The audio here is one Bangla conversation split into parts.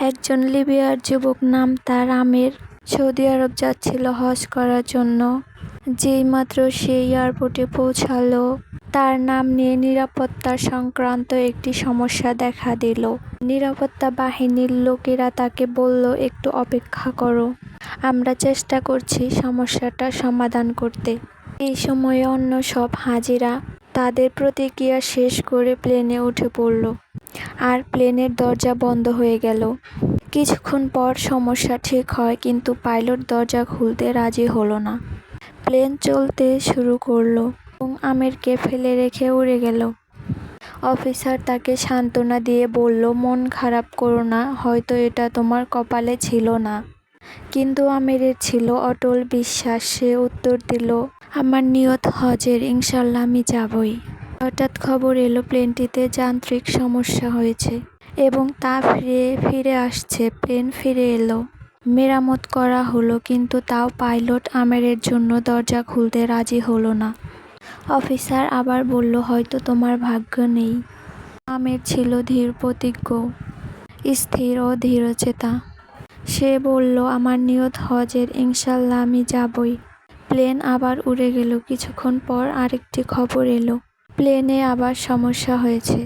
একজন লিবিয়ার যুবক নাম তার আমের। সৌদি আরব যাচ্ছিল হজ করার জন্য, যেই মাত্র সে এয়ারপোর্টে পৌঁছালো। তার নাম নিয়ে নিরাপত্তা সংক্রান্ত একটি সমস্যা দেখা দিল। নিরাপত্তা বাহিনীর লোকেরা তাকে বলল, একটু অপেক্ষা করো, আমরা চেষ্টা করছি সমস্যাটা সমাধান করতে। এই সময়ে অন্য সব হাজিরা তাদের প্রতিক্রিয়া শেষ করে প্লেনে উঠে পড়ল। আর প্লেনের দরজা বন্ধ হয়ে গেল। কিছুক্ষণ পর সমস্যা ঠিক হয়, কিন্তু পাইলট দরজা খুলতে রাজি হলো না। প্লেন চলতে শুরু করল এবং আমিরকে ফেলে রেখে উড়ে গেল। অফিসার তাকে সান্ত্বনা দিয়ে বলল, মন খারাপ করো না, হয়তো এটা তোমার কপালে ছিল না। কিন্তু আমিরের ছিল অটল বিশ্বাস, সে উত্তর দিল, আমার নিয়ত হজের, ইনশাল্লাহ আমি যাবই। হঠাৎ খবর এলো প্লেনটিতে যান্ত্রিক সমস্যা হয়েছে এবং তা ফিরে ফিরে আসছে। প্লেন ফিরে এলো। মেরামত করা হলো, কিন্তু তাও পাইলট আমেরের জন্য দরজা খুলতে রাজি হলো না। অফিসার আবার বলল, হয়তো তোমার ভাগ্য নেই। আমের ছিল ধীর প্রতিজ্ঞ, স্থির ও ধীরচেতা। সে বলল, আমার নিয়ত হজের, ইনশাল্লাহ আমি যাবই। প্লেন আবার উড়ে গেল। কিছুক্ষণ পর আরেকটি খবর এলো। প্লেনে আবার সমস্যা হয়েছে।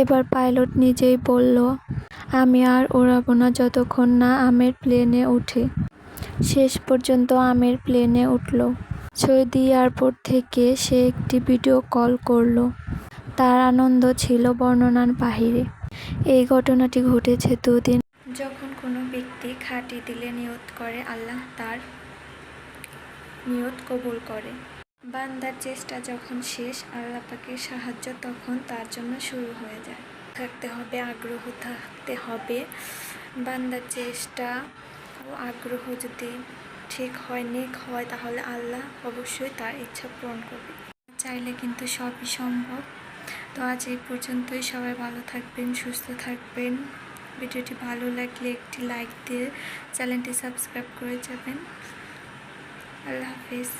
এবার পাইলট নিজেই বলল, আমি আর ওড়াবো না যতক্ষণ না আমের প্লেনে উঠে। শেষ পর্যন্ত আমের প্লেনে উঠল। সৌদি এয়ারপোর্ট থেকে সে একটি ভিডিও কল করল। তার আনন্দ ছিল বর্ণনার বাহিরে। এই ঘটনাটি ঘটেছে দুদিন। যখন কোনো ব্যক্তি খাঁটি দিলে নিয়ত করে, আল্লাহ তার নিয়ত কবুল করে। বান্দার চেষ্টা যখন শেষ, আল্লাহ পাকের সাহায্য তখন তার জন্য শুরু হয়ে যায়। থাকতে হবে, আগ্রহ থাকতে হবে। বান্দার চেষ্টা ও আগ্রহ যদি ঠিক হয়, নেক হয়, তাহলে আল্লাহ অবশ্যই তার ইচ্ছা পূরণ করবে। চাইলে কিন্তু সবই সম্ভব। তো আজ এই পর্যন্তই। সবাই ভালো থাকবেন, সুস্থ থাকবেন। ভিডিওটি ভালো লাগলে একটি লাইক দিয়ে চ্যানেলটি সাবস্ক্রাইব করে যাবেন। আল্লাহ হাফিজ।